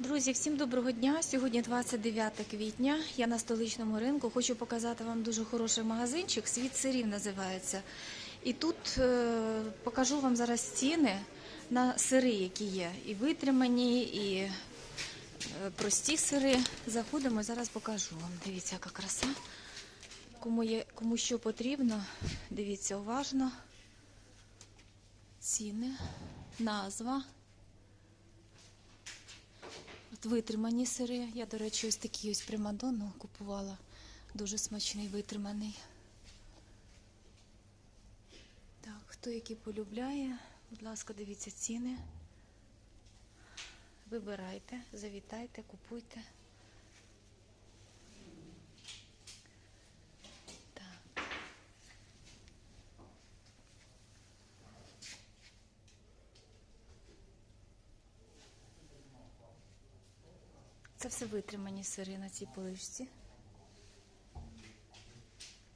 Друзі, всім доброго дня. Сьогодні 29 квітня. Я на столичному ринку. Хочу показати вам дуже хороший магазинчик. Світ сирів називається. І тут е, покажу вам зараз ціни на сири, які є. І витримані, і е, прості сири. Заходимо, зараз покажу вам. Дивіться, яка краса. Кому, є, кому що потрібно, дивіться уважно. Ціни, назва. Витримані сири. Я, до речі, ось такі ось примадонну купувала. Дуже смачний витриманий. Так, хто який полюбляє, будь ласка, дивіться ціни. Вибирайте, завітайте, купуйте. Це все витримані сири на цій поличці.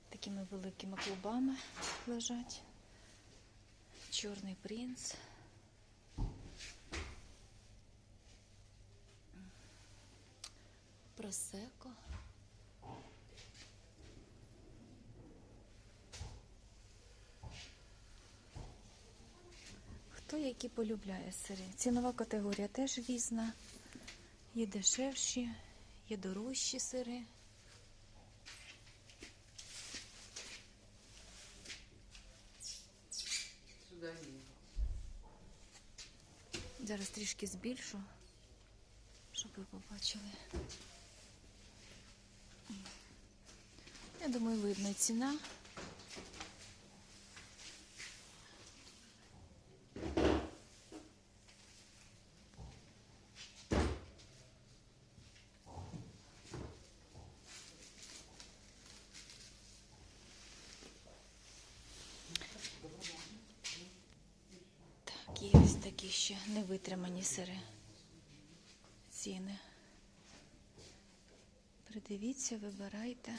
Такими великими клубами лежать. Чорний принц. Просеко. Хто які полюбляє сири? Цінова категорія теж різна. Є дешевші, є дорожчі сири. Сюда. Зараз трішки збільшу, щоб ви побачили. Я думаю, видно ціна. Так, є ще невитримані сири. Ціни. Придивіться, вибирайте.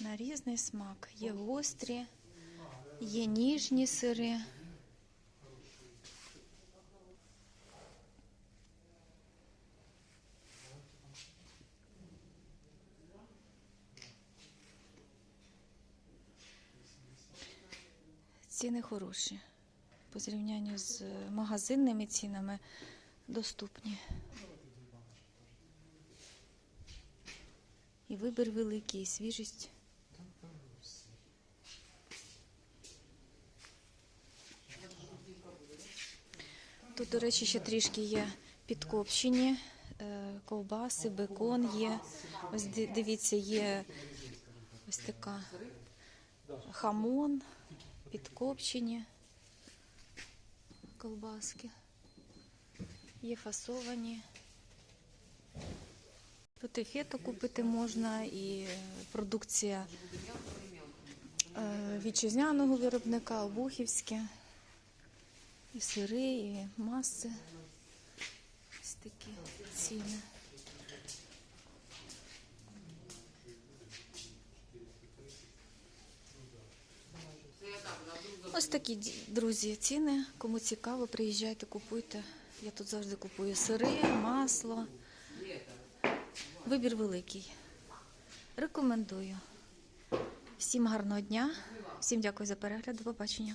На різний смак. Є гострі, є ніжні сири. Ціни хороші. По зрівнянню з магазинними цінами доступні. І вибір великий, і свіжість. Тут, до речі, ще трішки є підкопчені е, ковбаси, бекон є. Ось дивіться, є ось така хамон, підкопчені колбаски. Є фасовані. Тут і фето купити можна, і продукція е, вітчизняного виробника, обухівське, і сири, і маси. Ось такі ціни. Ось такі друзі ціни. Кому цікаво, приїжджайте, купуйте. Я тут завжди купую сири, масло. Вибір великий. Рекомендую. Всім гарного дня, всім дякую за перегляд. До побачення.